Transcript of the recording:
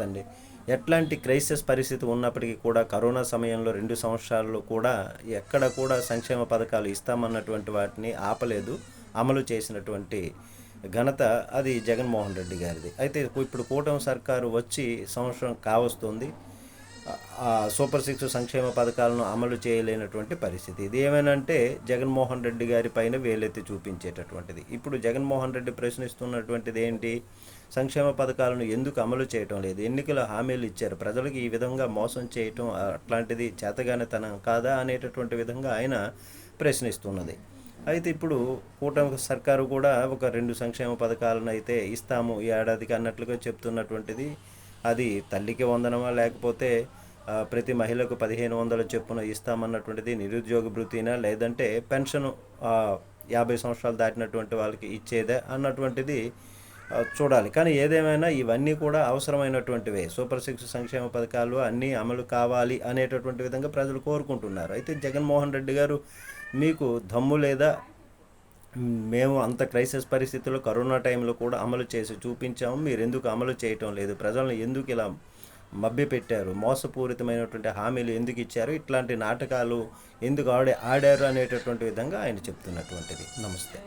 అండి ఎట్లాంటి క్రైసిస్ పరిస్థితి ఉన్నప్పటికీ కూడా కరోనా సమయంలో రెండు సంవత్సరాల్లో కూడా ఎక్కడ కూడా సంక్షేమ పథకాలు ఇస్తామన్నటువంటి వాటిని ఆపలేదు. అమలు చేసినటువంటి ఘనత అది జగన్మోహన్ రెడ్డి గారిది. అయితే ఇప్పుడు కూటమి సర్కారు వచ్చి సంవత్సరం కావస్తుంది. సూపర్ సిక్స్ సంక్షేమ పథకాలను అమలు చేయలేనటువంటి పరిస్థితి. ఇది ఏమేనంటే జగన్మోహన్ రెడ్డి గారి పైన వేలెత్తి చూపించేటటువంటిది. ఇప్పుడు జగన్మోహన్ రెడ్డి ప్రశ్నిస్తున్నటువంటిది ఏంటి? సంక్షేమ పథకాలను ఎందుకు అమలు చేయటం లేదు? ఎన్నికల హామీలు ఇచ్చారు. ప్రజలకు ఈ విధంగా మోసం చేయటం అట్లాంటిది చేతగానితనం కాదా అనేటటువంటి విధంగా ఆయన ప్రశ్నిస్తున్నది. అయితే ఇప్పుడు కూటమి సర్కారు కూడా ఒక రెండు సంక్షేమ పథకాలను అయితే ఇస్తాము ఈ ఏడాదికి అన్నట్లుగా చెప్తున్నటువంటిది. అది తల్లికి వందనమా లేకపోతే ప్రతి మహిళకు పదిహేను వందల చొప్పున ఇస్తామన్నటువంటిది నిరుద్యోగ భృతినా లేదంటే పెన్షన్ యాభై సంవత్సరాలు దాటినటువంటి వాళ్ళకి ఇచ్చేదే అన్నటువంటిది చూడాలి. కానీ ఏదేమైనా ఇవన్నీ కూడా అవసరమైనటువంటివే. సూపర్ సిక్స్ సంక్షేమ పథకాలు అన్నీ అమలు కావాలి అనేటటువంటి విధంగా ప్రజలు కోరుకుంటున్నారు. అయితే జగన్మోహన్ రెడ్డి గారు మీకు దమ్ము లేదా మేము అంత క్రైసిస్ పరిస్థితుల్లో కరోనా టైంలో కూడా అమలు చేసి చూపించాము. మీరు ఎందుకు అమలు చేయటం లేదు? ప్రజలను ఎందుకు ఇలా మభ్యపెట్టారు? మోసపూరితమైనటువంటి హామీలు ఎందుకు ఇచ్చారు? ఇట్లాంటి నాటకాలు ఎందుకు ఆడే ఆడారు అనేటటువంటి విధంగా ఆయన చెప్తున్నటువంటిది. నమస్తే.